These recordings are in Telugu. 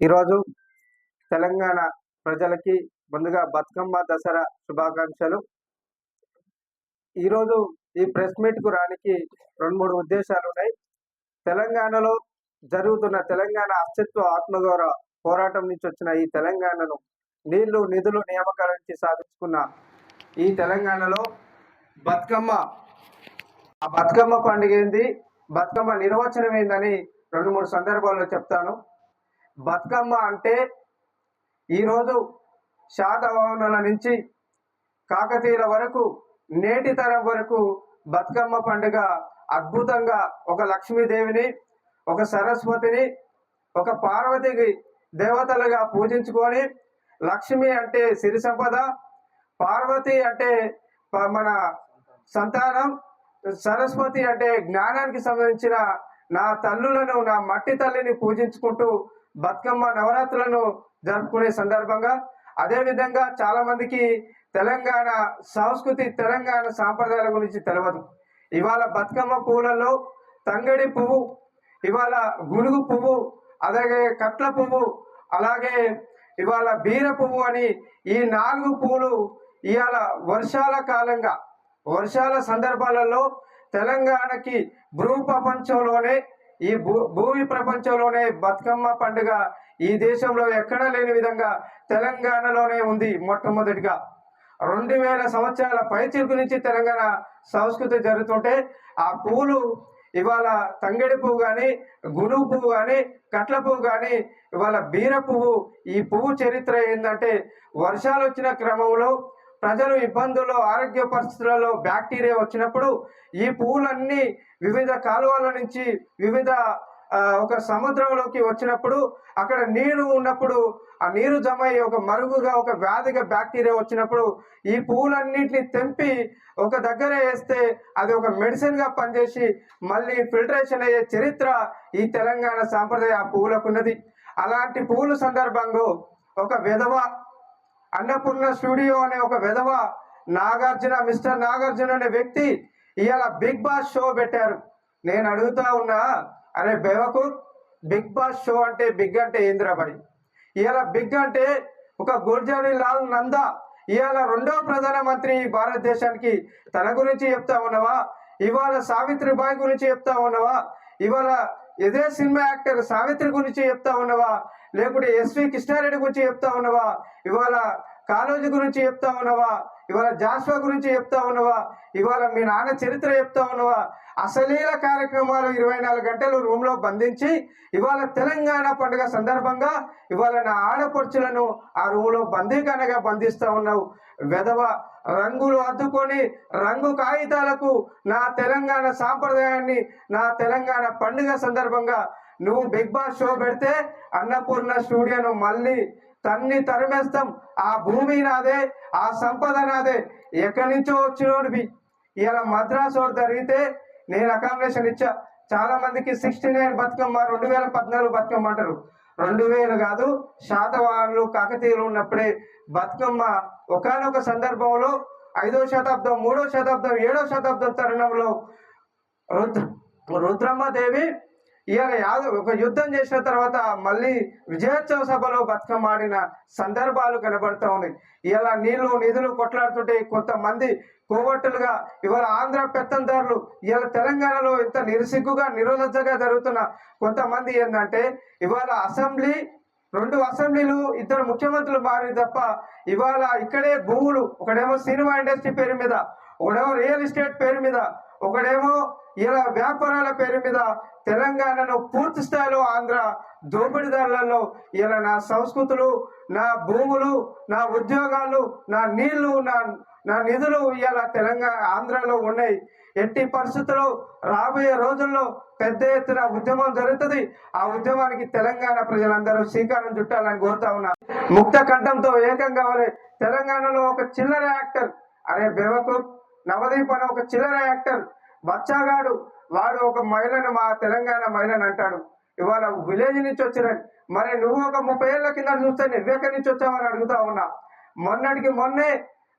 ఈరోజు తెలంగాణ ప్రజలకి ముందుగా బతుకమ్మ దసరా శుభాకాంక్షలు. ఈరోజు ఈ ప్రెస్ మీట్కు రానికి రెండు మూడు ఉద్దేశాలు ఉన్నాయి. తెలంగాణలో జరుగుతున్న తెలంగాణ అస్తిత్వ ఆత్మగౌరవ పోరాటం నుంచి వచ్చిన ఈ తెలంగాణను నీళ్ళు నిధులు నియామకాల నుంచి సాధించుకున్న ఈ తెలంగాణలో బతుకమ్మ. ఆ బతుకమ్మ పండుగ ఏంది? బతుకమ్మ నిర్వచనం ఏందని రెండు మూడు సందర్భాల్లో చెప్తాను. బతుకమ్మ అంటే ఈరోజు శాతవాహనుల నుంచి కాకతీయుల వరకు నేటి తరం వరకు బతుకమ్మ పండుగ అద్భుతంగా ఒక లక్ష్మీదేవిని ఒక సరస్వతిని ఒక పార్వతికి దేవతలుగా పూజించుకొని లక్ష్మి అంటే సిరి సంపద పార్వతి అంటే మన సంతానం సరస్వతి అంటే జ్ఞానానికి సంబంధించిన నా తల్లులను నా మట్టి తల్లిని పూజించుకుంటూ బతుకమ్మ నవరాత్రులను జరుపుకునే సందర్భంగా అదేవిధంగా చాలా మందికి తెలంగాణ సంస్కృతి తెలంగాణ సాంప్రదాయాల గురించి తెలియదు ఇవాళ బతుకమ్మ పువ్వులలో తంగడి పువ్వు ఇవాళ గునుగు పువ్వు అలాగే కట్ల పువ్వు అలాగే ఇవాళ బీర పువ్వు అని ఈ నాలుగు పువ్వులు ఇవాళ వర్షాల కాలంగా వర్షాల సందర్భాలలో తెలంగాణకి భూ ప్రపంచంలోనే ఈ భూ భూమి ప్రపంచంలోనే బతుకమ్మ పండుగ ఈ దేశంలో ఎక్కడా లేని విధంగా తెలంగాణలోనే ఉంది మొట్టమొదటిగా. రెండు వేల సంవత్సరాల పైచిరుకు నుంచి తెలంగాణ సంస్కృతి జరుగుతుంటే ఆ పువ్వులు ఇవాళ తంగడి పువ్వు కానీ గునుగు పువ్వు కానీ కట్ల పువ్వు కానీ ఇవాళ బీర పువ్వు ఈ పువ్వు చరిత్ర ఏంటంటే వర్షాలు వచ్చిన క్రమంలో ప్రజలు ఇబ్బందుల్లో ఆరోగ్య పరిస్థితులలో బ్యాక్టీరియా వచ్చినప్పుడు ఈ పువ్వులన్నీ వివిధ కాలువల నుంచి వివిధ ఒక సముద్రంలోకి వచ్చినప్పుడు అక్కడ నీరు ఉన్నప్పుడు ఆ నీరు జమ అయ్యి ఒక మరుగుగా ఒక వ్యాధిగా బ్యాక్టీరియా వచ్చినప్పుడు ఈ పువ్వులన్నింటిని తెంపి ఒక దగ్గర వేస్తే అది ఒక మెడిసిన్గా పనిచేసి మళ్ళీ ఫిల్టరేషన్ అయ్యే చరిత్ర ఈ తెలంగాణ సాంప్రదాయ ఆ పువ్వులకు ఉన్నది. అలాంటి పువ్వుల సందర్భంగా ఒక విధవ అన్నపూర్ణ స్టూడియో అనే ఒక విధవ నాగార్జున మిస్టర్ నాగార్జున అనే వ్యక్తి ఇవాళ బిగ్ బాస్ షో పెట్టారు. నేను అడుగుతా ఉన్నా అరే బెవకు బిగ్ బాస్ షో అంటే బిగ్ అంటే ఇంద్రబడి ఇవాళ బిగ్ అంటే ఒక గుర్జాని లాల్ నందా ఇవాళ రెండో ప్రధానమంత్రి ఈ భారతదేశానికి. తన గురించి చెప్తా ఉన్నావా? ఇవాళ సావిత్రిబాయి గురించి చెప్తా ఉన్నావా? ఇవాళ ఇదే సినిమా యాక్టర్ సావిత్రి గురించి చెప్తా ఉన్నవా? లేకుంటే ఎస్వి కృష్ణారెడ్డి గురించి చెప్తా ఉన్నవా? ఇవాళ కాలేజీ గురించి చెప్తా ఉన్నవా? ఇవాళ జాస్వా గురించి చెప్తా ఉన్నావా? ఇవాళ మీ నాన్న చరిత్ర చెప్తా ఉన్నావా? అసలీల కార్యక్రమాలు ఇరవై నాలుగు గంటలు రూమ్లో బంధించి ఇవాళ తెలంగాణ పండుగ సందర్భంగా ఇవాళ నా ఆడపడుచులను ఆ రూమ్లో బంధిస్తూ బంధిస్తా ఉన్నావు. వెధవ రంగులు అద్దుకొని రంగు కాగితాలకు నా తెలంగాణ సాంప్రదాయాన్ని నా తెలంగాణ పండుగ సందర్భంగా నువ్వు బిగ్ బాస్ షో పెడితే అన్నపూర్ణ స్టూడియోను మళ్ళీ తన్ని తరిమేస్తాం. ఆ భూమి నాదే ఆ సంపద నాదే. ఎక్కడి నుంచో వచ్చినోడివి. ఇలా మద్రాసు జరిగితే నేను అకామిడేషన్ ఇచ్చా. చాలా మందికి సిక్స్టీ నైన్ బతుకమ్మ రెండు వేల పద్నాలుగు బతుకమ్మ అంటారు. రెండు వేలు కాదు శాతవాహనులు కాకతీయులు ఉన్నప్పుడే బతుకమ్మ ఒకానొక సందర్భంలో ఐదో శతాబ్దం మూడో శతాబ్దం ఏడో శతాబ్దం తరుణంలో రుద్ర రుద్రమ్మదేవి ఇవాళ యాదవ్ ఒక యుద్ధం చేసిన తర్వాత మళ్ళీ విజయోత్సవ సభలో బతుకమ్మ ఆడిన సందర్భాలు కనబడతా ఉన్నాయి. ఇవాళ నీళ్ళు నిధులు కొట్లాడుతుంటే కొంతమంది కోవట్టులుగా ఇవాళ ఆంధ్ర పెత్తందారులు ఇవాళ తెలంగాణలో ఇంత నిరసిగ్గుగా నిరోధగా జరుగుతున్న కొంతమంది ఏంటంటే ఇవాళ అసెంబ్లీ రెండు అసెంబ్లీలు ఇద్దరు ముఖ్యమంత్రులు మారి తప్ప ఇవాళ ఇక్కడే భూములు ఒకడేమో సినిమా ఇండస్ట్రీ పేరు మీద ఒకడేమో రియల్ ఎస్టేట్ పేరు మీద ఒకడేమో ఇలా వ్యాపారాల పేరు మీద తెలంగాణను పూర్తి స్థాయిలో ఆంధ్ర దోపిడీదారులలో ఇలా నా సంస్కృతులు నా భూములు నా ఉద్యోగాలు నా నీళ్ళు నా నా నిధులు ఇలా తెలంగాణ ఆంధ్రలో ఉన్నాయి. ఎట్టి పరిస్థితుల్లో రాబోయే రోజుల్లో పెద్ద ఎత్తున ఉద్యమం జరుగుతుంది. ఆ ఉద్యమానికి తెలంగాణ ప్రజలందరూ శ్రీకారం చుట్టాలని కోరుతా ఉన్నా. ముక్త కంఠంతో ఏకం కావాలి. తెలంగాణలో ఒక చిల్లర యాక్టర్. అరే బెవకు? నవదీప్ అనే ఒక చిల్లర యాక్టర్ బచ్చాగాడు. వాడు ఒక మహిళను మా తెలంగాణ మహిళను అంటాడు. ఇవాళ విలేజ్ నుంచి వచ్చిన మరి నువ్వు ఒక ముప్పై ఏళ్ళ కింద చూస్తే నువ్వెక్కడి నుంచి వచ్చావని అడుగుతా ఉన్నా. మొన్నటికి మొన్నే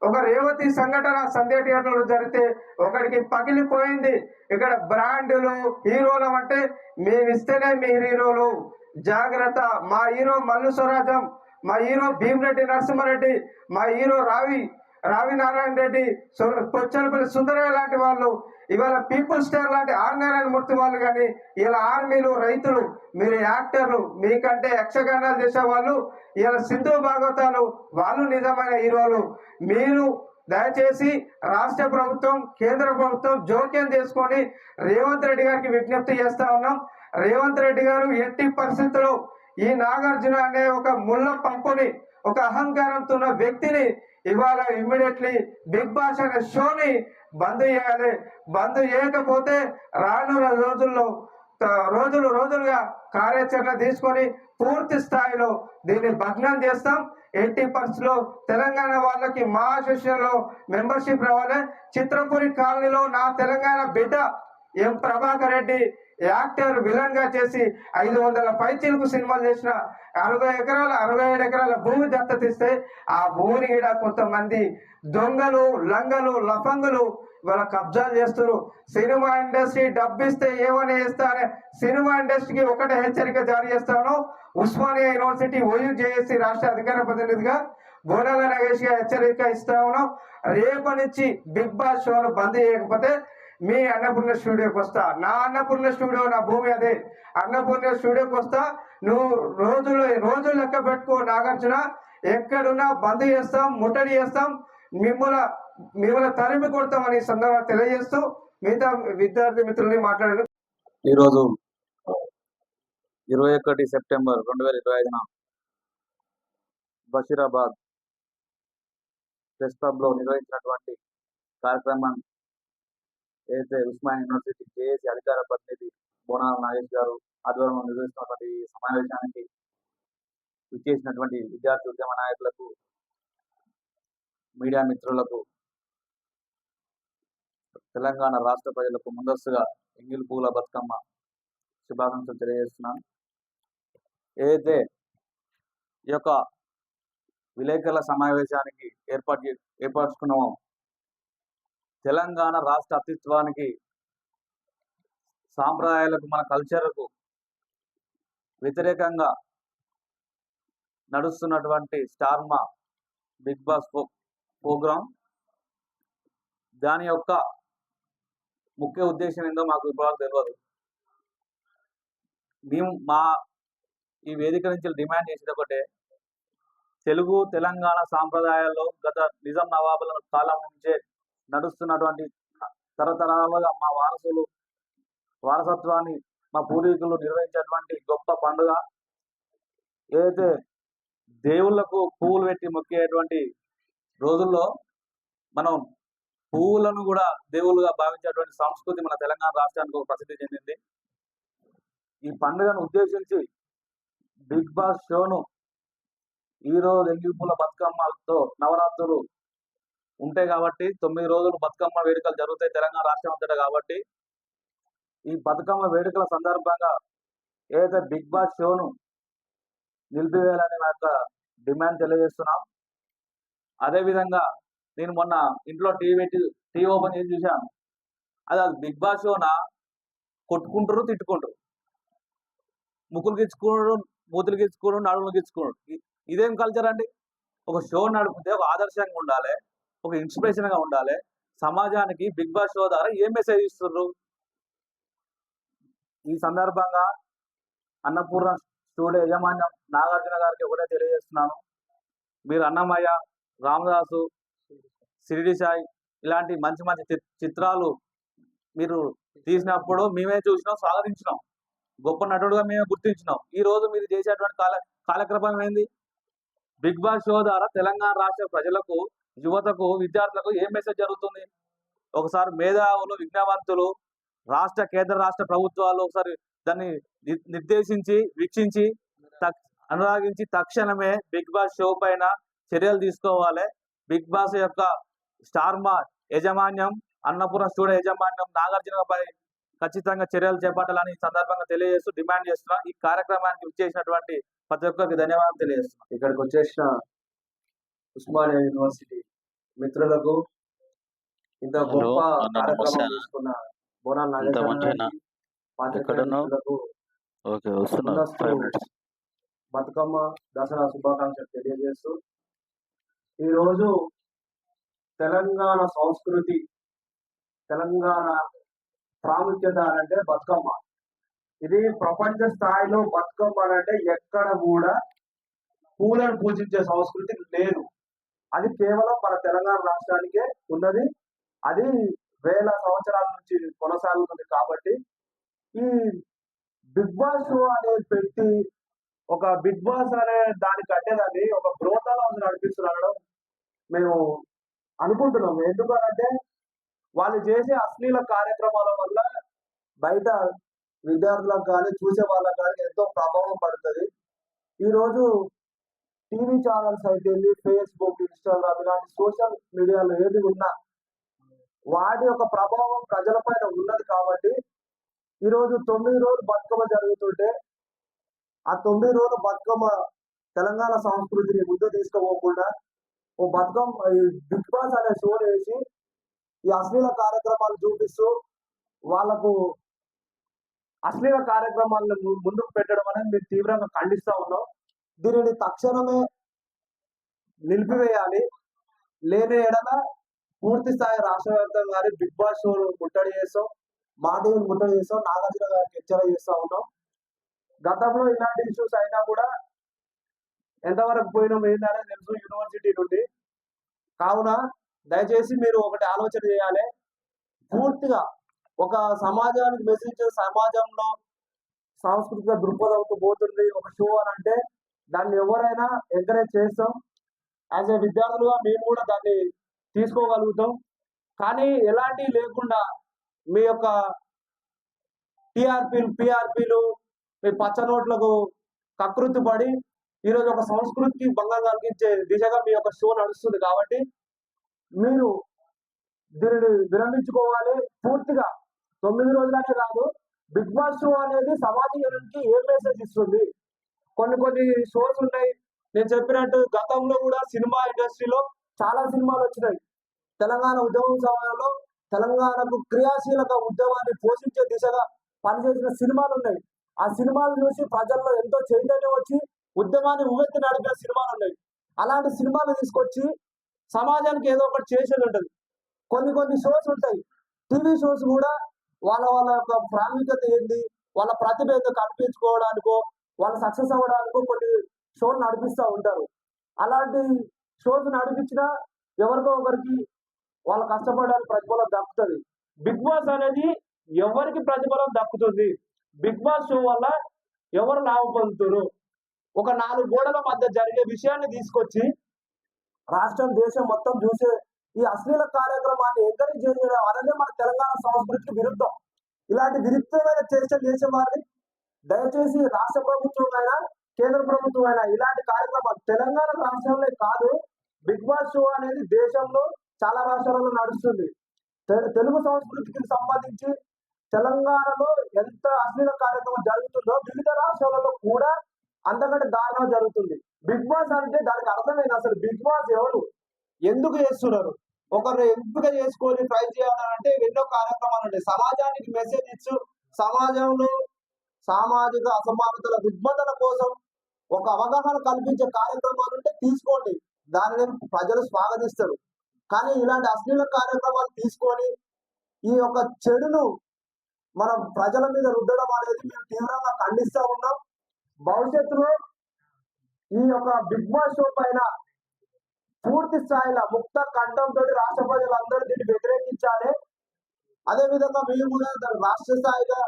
ఒక రేవతి సంఘటన సంధ్య థియేటర్లో జరిగితే ఒకడికి పగిలిపోయింది. ఇక్కడ బ్రాండ్లు హీరోలు అంటే మేము ఇస్తేనే మీ హీరోలు. జాగ్రత్త. మా హీరో మల్లు స్వరాజం మా హీరో భీమరెడ్డి నరసింహారెడ్డి మా హీరో రావి. రావి నారాయణ రెడ్డి సు- సుందరయ్య లాంటి వాళ్ళు ఇవాళ పీపుల్ స్టార్ లాంటి ఆర్ నారాయణ మూర్తి వాళ్ళు కానీ ఇలా ఆర్మీలు రైతులు మీరు యాక్టర్లు మీకంటే యక్షగానాలు చేసేవాళ్ళు ఇలా సింధు భాగవతాలు వాళ్ళు నిజమైన హీరోలు. మీరు దయచేసి రాష్ట్ర ప్రభుత్వం కేంద్ర ప్రభుత్వం జోక్యం చేసుకొని రేవంత్ రెడ్డి గారికి విజ్ఞప్తి చేస్తా ఉన్నాం. రేవంత్ రెడ్డి గారు ఎట్టి పరిస్థితుల్లో ఈ నాగార్జున అనే ఒక ముళ్ళ పంపుని ఒక అహంకారంతో ఉన్న వ్యక్తిని ఇవాళ ఇమ్మీడియట్లీ బిగ్ బాస్ అనే షోని బంద్ చేయాలి. బంద్ చేయకపోతే రానున్న రోజుల్లో రోజులు రోజులుగా కార్యాచరణ తీసుకొని పూర్తి స్థాయిలో దీన్ని భగ్నం చేస్తాం. ఎయిటీ పర్స్లో తెలంగాణ వాళ్ళకి మా అసోసియేషన్లో మెంబర్షిప్ రావాలి. చిత్రపురి కాలనీలో నా తెలంగాణ బిడ్డ ఎం ప్రభాకర్ రెడ్డి యాక్టర్ విలన్గా చేసి ఐదు వందల పైచీలకు సినిమాలు చేసిన అరవై ఎకరాల అరవై ఏడు ఎకరాల భూమి దత్తతిస్తే ఆ భూమిని కూడా కొంతమంది దొంగలు లంగలు లఫంగులు ఇవాళ కబ్జాలు చేస్తారు సినిమా ఇండస్ట్రీ డబ్బిస్తే ఏమని చేస్తారని సినిమా ఇండస్ట్రీకి ఒకటే హెచ్చరిక జారీ చేస్తాను ఉస్మానియా యూనివర్సిటీ ఓయూ జేఏసీ రాష్ట్ర అధికార ప్రతినిధిగా గోడల నగేష్గా హెచ్చరిక ఇస్తా ఉన్నాం. రేపటి నుంచి బిగ్ బాస్ షోను బంద్ చేయకపోతే మీ అన్నపూర్ణ స్టూడియోకి వస్తా. నా అన్నపూర్ణ స్టూడియో నా భూమి అదే. అన్నపూర్ణ స్టూడియోకి వస్తా. నువ్వు రోజులు రోజులు లెక్క పెట్టుకో నాగార్జున. ఎక్కడున్నా బంద్ చేస్తాం ముట్టడి చేస్తాం. మిమ్మల్ని మిమ్మల్ని తరిమి కొడతామని సందర్భంగా తెలియజేస్తూ మిగతా విద్యార్థి మిత్రుల్ని మాట్లాడారు ఈరోజు ఇరవై ఒకటి సెప్టెంబర్ రెండు వేల ఇరవై ఐదున బషీరాబాద్ ప్రెస్ క్లబ్లో నిర్వహించినటువంటి కార్యక్రమం ఏదైతే ఉస్మాన్ యూనివర్సిటీ జేఏసీ అధికార ప్రతినిధి బోనాల నాగేష్ గారు ఆధ్వర్యంలో నిర్వహిస్తున్నటువంటి సమావేశానికి విచ్చేసినటువంటి విద్యార్థి ఉద్యమ నాయకులకు మీడియా మిత్రులకు తెలంగాణ రాష్ట్ర ప్రజలకు ముందస్తుగా ఎంగిల్ పూల బతుకమ్మ శుభాకాంక్షలు తెలియజేస్తున్నాను. ఏదైతే ఈ యొక్క విలేకరుల సమావేశానికి ఏర్పాటు ఏర్పరచుకున్నామో తెలంగాణ రాష్ట్ర అస్తిత్వానికి సాంప్రదాయాలకు మన కల్చర్కు వ్యతిరేకంగా నడుస్తున్నటువంటి Star Maa big boss pro programme. దాని యొక్క ముఖ్య ఉద్దేశం ఏందో మాకు ఇప్పటివరకు తెలియదు మేము మా ఈ వేదిక నుంచి డిమాండ్ చేసేది ఒకటే. తెలుగు తెలంగాణ సాంప్రదాయాల్లో గత నిజాం నవాబుల కాలం నుంచే నడుస్తున్నటువంటి తరతరాలుగా మా వారసులు వారసత్వాన్ని మా పూర్వీకులు నిర్వహించేటువంటి గొప్ప పండుగ. ఏదైతే దేవుళ్ళకు పువ్వులు పెట్టి మొక్కేటువంటి రోజుల్లో మనం పువ్వులను కూడా దేవుళ్ళుగా భావించేటువంటి సంస్కృతి మన తెలంగాణ రాష్ట్రానికి ప్రసిద్ధి చెందింది. ఈ పండుగను ఉద్దేశించి బిగ్ బాస్ షోను ఈరోజు ఎంగిపుల ఎంగిపూల నవరాత్రులు ఉంటాయి కాబట్టి తొమ్మిది రోజులు బతుకమ్మ వేడుకలు జరుగుతాయి తెలంగాణ రాష్ట్రం అంతటా కాబట్టి ఈ బతుకమ్మ వేడుకల సందర్భంగా ఏదైతే బిగ్ బాస్ షోను నిలిపివేయాలని నా యొక్క డిమాండ్ తెలియజేస్తున్నాం. అదేవిధంగా నేను మొన్న ఇంట్లో టీవీ పెట్టి టీవీ ఓపెన్ చేసి చూశాను. అది అది బిగ్ బాస్ షోన? కొట్టుకుంటారు తిట్టుకుంటారు ముక్కులు గిచ్చుకోడు మూతులు గిచ్చుకోడు నడుములు గిచ్చుకోడు ఇదేం కల్చర్ అండి? ఒక షో నడిపితే ఒక ఆదర్శంగా ఉండాలి. ఒక ఇన్స్పిరేషన్గా ఉండాలి. సమాజానికి బిగ్ బాస్ షో ద్వారా ఏం మెసేజ్ ఇస్తున్నారు ఈ సందర్భంగా అన్నపూర్ణ స్టూడియో యజమాన్యం నాగార్జున గారికి ఒకటే తెలియజేస్తున్నాను. మీరు అన్నమయ్య రామదాసు సిరిడి సాయి ఇలాంటి మంచి మంచి చిత్రాలు మీరు తీసినప్పుడు మేమే చూసినాం స్వాగతించినాం. గొప్ప నటుడుగా మేమే గుర్తించినాం. ఈ రోజు మీరు చేసేటువంటి కాల కాలక్రమం ఏంది? బిగ్ బాస్ షో ద్వారా తెలంగాణ రాష్ట్ర ప్రజలకు యువతకు విద్యార్థులకు ఏం మెసేజ్ జరుగుతుంది? ఒకసారి మేధావులు విజ్ఞావంతులు రాష్ట్ర కేంద్ర రాష్ట్ర ప్రభుత్వాలు ఒకసారి దాన్ని ని- నిర్దేశించి వీక్షించి అనురాగించి తక్షణమే బిగ్ బాస్ షో పైన చర్యలు తీసుకోవాలి. బిగ్ బాస్ యొక్క స్టార్ మా యజమాన్యం అన్నపూర్ణ స్టూడియో యజమాన్యం నాగార్జునపై ఖచ్చితంగా చర్యలు చేపట్టాలని ఈ సందర్భంగా తెలియజేస్తూ డిమాండ్ చేస్తున్నాం. ఈ కార్యక్రమానికి విచ్చేసినటువంటి ప్రతి ఒక్కరికి ధన్యవాదాలు తెలియజేస్తున్నాం. ఇక్కడికి వచ్చేసిన ఉస్మానియా యూనివర్సిటీ మిత్రులకు ఇంత గొప్ప కార్యక్రమం. తీసుకున్న బోనాల పాత్రికేయ? మిత్రులకు ఓకే వస్తున్నా బతుకమ్మ దసరా శుభాకాంక్షలు తెలియజేస్తూ ఈరోజు తెలంగాణ సంస్కృతి తెలంగాణ ప్రాముఖ్యత అని అంటే బతుకమ్మ ఇది ప్రపంచ స్థాయిలో బతుకమ్మ అని అంటే ఎక్కడ కూడా పూలను పూజించే సంస్కృతి లేదు అది కేవలం మన తెలంగాణ రాష్ట్రానికే ఉన్నది. అది వేల సంవత్సరాల నుంచి కొనసాగుతుంది కాబట్టి ఈ బిగ్ బాస్ షో అనేది పెట్టి ఒక బిగ్ బాస్ అనే దానికి అడ్డేదాన్ని ఒక బ్రోతలో నడిపిస్తున్నాడు మేము అనుకుంటున్నాము. ఎందుకనంటే వాళ్ళు చేసే అశ్లీల కార్యక్రమాల వల్ల బయట విద్యార్థులకు కానీ చూసే వాళ్ళకి కానీ ఎంతో ప్రభావం పడుతుంది. ఈరోజు టీవీ ఛానల్స్ అయితే ఫేస్బుక్ ఇన్స్టాగ్రామ్ ఇలాంటి సోషల్ మీడియాలో ఏది ఉన్నా వాటి యొక్క ప్రభావం ప్రజలపైన ఉన్నది కాబట్టి ఈరోజు తొమ్మిది రోజులు బతుకమ్మ జరుగుతుంటే ఆ తొమ్మిది రోజులు బతుకమ్మ తెలంగాణ సంస్కృతిని ముందు తీసుకుపోకుండా ఓ బతుకమ్మ బిగ్ బాస్ అనే షో వేసి ఈ అశ్లీల కార్యక్రమాలు చూపిస్తూ వాళ్ళకు అశ్లీల కార్యక్రమాలను ముందుకు పెట్టడం అనేది మేము తీవ్రంగా ఖండిస్తా ఉన్నాం. దీనిని తక్షణమే నిలిపివేయాలి. లేని ఎడల పూర్తి స్థాయి రాష్ట్ర గారి బిగ్ బాస్ షో ముట్టడి చేస్తాం. మా టీవీని ముట్టడి చేస్తాం. నాగార్జున గారికి హెచ్చరిక చేస్తా ఉన్నాం. గతంలో ఇలాంటి ఇష్యూస్ అయినా కూడా ఎంతవరకు పోయినాం ఏందనే తెలుసు యూనివర్సిటీ నుండి. కావున దయచేసి మీరు ఒకటి ఆలోచన చేయాలి. పూర్తిగా ఒక సమాజానికి మెసేజ్ సమాజంలో సాంస్కృతిక దృక్పథంతో పోతుంది. ఒక షో అని అంటే దాన్ని ఎవరైనా ఎంకరేజ్ చేస్తాం. యాజ్ ఏ విద్యార్థులుగా మేము కూడా దాన్ని తీసుకోగలుగుతాం. కానీ ఎలాంటి లేకుండా మీ యొక్క టీఆర్పీలు పిఆర్పీలు మీ పచ్చ నోట్లకు కకృతి పడి ఈరోజు ఒక సంస్కృతికి భంగం కలిగించే దిశగా మీ యొక్క షో నడుస్తుంది కాబట్టి మీరు దీనిని విరమించుకోవాలి. పూర్తిగా తొమ్మిది రోజులనే కాదు బిగ్ బాస్ షో అనేది సమాజానికి ఏం మెసేజ్ ఇస్తుంది? కొన్ని కొన్ని షోస్ ఉన్నాయి నేను చెప్పినట్టు గతంలో కూడా సినిమా ఇండస్ట్రీలో చాలా సినిమాలు వచ్చినాయి. తెలంగాణ ఉద్యమం సమయంలో తెలంగాణకు క్రియాశీలక ఉద్యమాన్ని పోషించే దిశగా పనిచేసిన సినిమాలు ఉన్నాయి. ఆ సినిమాలు చూసి ప్రజల్లో ఎంతో చైతన్యం వచ్చి ఉద్యమాన్ని ఉవ్వెత్తి నడిపిన సినిమాలు ఉన్నాయి. అలాంటి సినిమాలు తీసుకొచ్చి సమాజానికి ఏదో ఒకటి చేసేది ఉంటుంది. కొన్ని కొన్ని షోస్ ఉంటాయి. టీవీ షోస్ కూడా వాళ్ళ వాళ్ళ యొక్క ప్రాముఖ్యత ఏంటి వాళ్ళ ప్రతిభ ఏదో కనిపించుకోవడానికో వాళ్ళు సక్సెస్ అవ్వడానికి కొన్ని షోలు నడిపిస్తూ ఉంటారు. అలాంటి షోస్ నడిపించినా ఎవరికో ఒకరికి వాళ్ళు కష్టపడడానికి ప్రతిఫలం దక్కుతుంది. బిగ్ బాస్ అనేది ఎవరికి ప్రతిఫలం దక్కుతుంది? బిగ్ బాస్ షో వల్ల ఎవరు లాభం పొందుతారు? ఒక నాలుగు గోడల మధ్య జరిగే విషయాన్ని తీసుకొచ్చి రాష్ట్రం దేశం మొత్తం చూసే ఈ అశ్లీల కార్యక్రమాన్ని ఎంకరేజ్ చేయడం అనేది మన తెలంగాణ సంస్కృతికి విరుద్ధం. ఇలాంటి విరుద్ధమైన చర్చలు చేసే వారిని దయచేసి రాష్ట్ర ప్రభుత్వం అయినా కేంద్ర ప్రభుత్వం అయినా ఇలాంటి కార్యక్రమాలు తెలంగాణ రాష్ట్రంలో కాదు. బిగ్ బాస్ షో అనేది దేశంలో చాలా రాష్ట్రాలలో నడుస్తుంది. తెలుగు సంస్కృతికి సంబంధించి తెలంగాణలో ఎంత అశ్లీల కార్యక్రమం జరుగుతుందో వివిధ రాష్ట్రాలలో కూడా అంతకంటే దారుణం జరుగుతుంది. బిగ్ బాస్ అంటే దానికి అర్థమైంది అసలు బిగ్ బాస్ ఎవరు? ఎందుకు చేస్తున్నారు? ఒకరు ఎంపిక చేసుకొని ట్రై చేయాలంటే ఎన్నో కార్యక్రమాలు ఉంటాయి సమాజానికి మెసేజ్ ఇచ్చు. సమాజంలో సామాజిక అసమానతల రుగ్మతల కోసం ఒక అవగాహన కల్పించే కార్యక్రమాలు ఉంటే తీసుకోండి. దానిని ప్రజలు స్వాగతిస్తారు. కానీ ఇలాంటి అశ్లీల కార్యక్రమాలు తీసుకొని ఈ యొక్క చెడును మన ప్రజల మీద రుద్దడం అనేది మేము తీవ్రంగా ఖండిస్తూ ఉన్నాం. భవిష్యత్తులో ఈ యొక్క బిగ్ బాస్ షో పైన పూర్తి స్థాయిలో ముక్త కంఠంతో రాష్ట్ర ప్రజలందరూ దీన్ని వ్యతిరేకించాలి. అదే విధంగా మేము కూడా రాష్ట్ర స్థాయిగా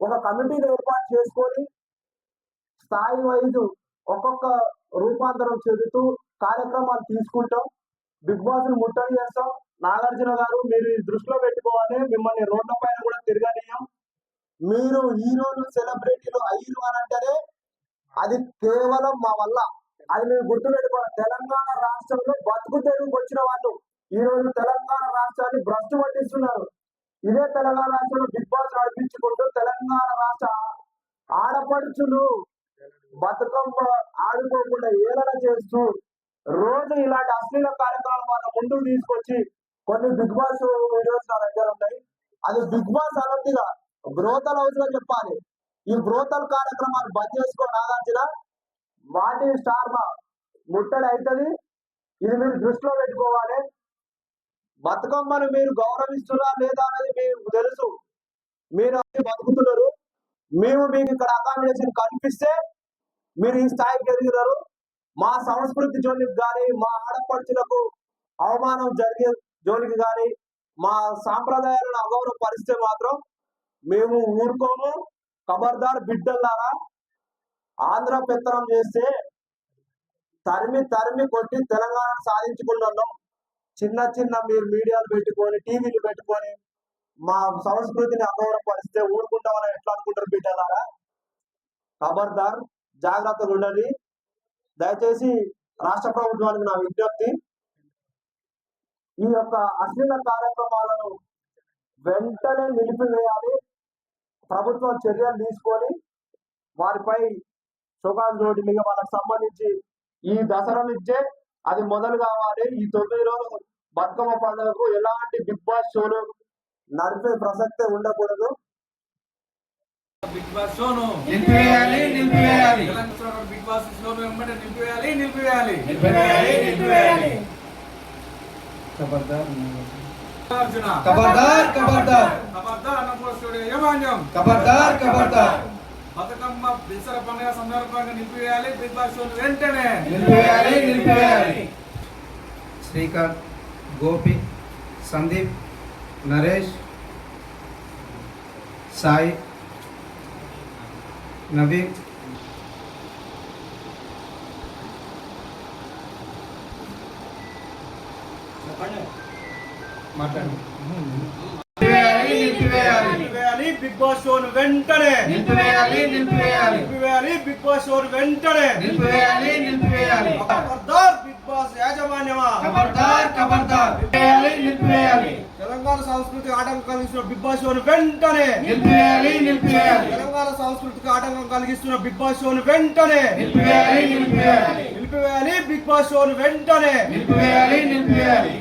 ఒక కమిటీని ఏర్పాటు చేసుకొని స్థాయి వైజ్ ఒక్కొక్క రూపాంతరం చెందుతూ కార్యక్రమాలు తీసుకుంటాం. బిగ్ బాస్ని ముట్టడి చేస్తాం. నాగార్జున గారు మీరు దృష్టిలో పెట్టుకోవాలి. మిమ్మల్ని రోడ్ల పైన కూడా తిరగనీయం. మీరు హీరోలు సెలబ్రిటీలు అయ్యారు అని అంటేనే అది కేవలం మా వల్ల. అది మీరు గుర్తుపెట్టుకోవాలి. తెలంగాణ రాష్ట్రంలో బతుకు తెరువుకు వచ్చిన వాళ్ళు ఈ రోజు తెలంగాణ రాష్ట్రాన్ని భ్రష్టు పట్టిస్తున్నారు. ఇదే తెలంగాణ రాష్ట్రంలో బిగ్ బాస్ నడిపించుకుంటూ తెలంగాణ రాష్ట్ర ఆడపడుచులు బతుకమ్మ ఆడుకోకుండా ఏలన చేస్తూ రోజు ఇలాంటి అశ్లీల కార్యక్రమాలు వాళ్ళ ముందుకు తీసుకొచ్చి కొన్ని బిగ్ బాస్ వీడియోస్ నా దగ్గర ఉన్నాయి. అది బిగ్ బాస్ అన్నట్టుగా బ్రోతల్ హౌస్లో చెప్పాలి. ఈ బ్రోతల్ కార్యక్రమాలు బంద్ చేసుకో నాగార్జున వాటి స్టార్ ముట్టడి అవుతుంది. ఇది మీరు దృష్టిలో పెట్టుకోవాలి. బతుకమ్మను మీరు గౌరవిస్తున్నా లేదా అనేది మీకు తెలుసు. మీరు బతుకుతున్నారు. మేము మీకు ఇక్కడ అకామిడేషన్ కల్పిస్తే మీరు ఈ స్థాయికి ఎదిగినారు మా సంస్కృతి జోలికి కానీ మా ఆడపడుచులకు అవమానం జరిగే జోలికి కానీ మా సాంప్రదాయాలను అగౌరవ పరిస్తే మాత్రం మేము ఊరుకోము. ఖబర్దార్ బిడ్డలారా ఆంధ్ర పెత్తనం చేస్తే తరిమి తరిమి కొట్టి తెలంగాణ సాధించుకున్నాం చిన్న చిన్న మీరు మీడియాలు పెట్టుకొని టీవీలు పెట్టుకొని మా సంస్కృతిని అగౌరవపరిస్తే ఊరుకుంటామని ఎట్లా అనుకుంటారు బిడ్డలారా? ఖబర్దార్ జాగ్రత్తగా ఉండండి. దయచేసి రాష్ట్ర ప్రభుత్వానికి నా విజ్ఞప్తి. ఈ యొక్క అశ్లీల కార్యక్రమాలను వెంటనే నిలిపివేయాలి. ప్రభుత్వం చర్యలు తీసుకొని వారిపై సుఖాన్ మీద వాళ్ళకి సంబంధించి ఈ దసరా నుంచే అది మొదలు కావాలి. ఈ తొమ్మిది రోజులు బతుకమ్మ పండుగకు ఎలాంటి బిగ్ బాస్ షోలు నడిపే ప్రసక్తే ఉండకూడదు. బిగ్ బాస్ షోను నిలిపివేయాలి నిలిపివేయాలి. తెలంగాణ బిగ్ బాస్ షోను వెంబడి నిలిపివేయాలి నిలిపివేయాలి. నిలిపివేయాలి నిలిపివేయాలి. అర్జున. ఖబర్దార్ ఖబర్దార్ ఖబర్దార్ అన్నపూర్ణ స్టూడియో యాజమాన్యం. ఖబర్దార్ ఖబర్దార్ బతుకమ్మ దసరా పండుగ సందర్భంగా నిలిపివేయాలి. బిగ్ బాస్ షోను వెంటనే. నిలిపివేయాలి నిలిపివేయాలి. శ్రీకాంత్ గోపి సందీప్ నరేష్ సాయి నవీన్. మాట్లాడండి నిలిపివేయాలి నిలిపివేయాలి. నిలిపివేయాలి బిగ్ బాస్ షోను వెంటనే. నిలిపివేయాలి నిలిపివేయాలి. నిలిపివేయాలి బిగ్ బాస్ షోను వెంటనే. నిలిపివేయాలి నిలిపివేయాలి. ఖబర్దార్ బిగ్ బాస్ యాజమాన్యమా? ఖబర్దార్ ఖబర్దార్ నిలిపివేయాలి నిలిపివేయాలి. తెలంగాణ సంస్కృతి ఆటంకం కలిగిస్తున్న బిగ్ బాస్ షోను వెంటనే. నిలిపివేయాలి నిలిపివేయాలి. తెలంగాణ సంస్కృతికి ఆటంకం కలిగిస్తున్న బిగ్ బాస్ షోను వెంటనే. నిలిపివేయాలి నిలిపివేయాలి. నిలిపివేయాలి బిగ్ బాస్ షోను వెంటనే. నిలిపివేయాలి నిలిపివేయాలి.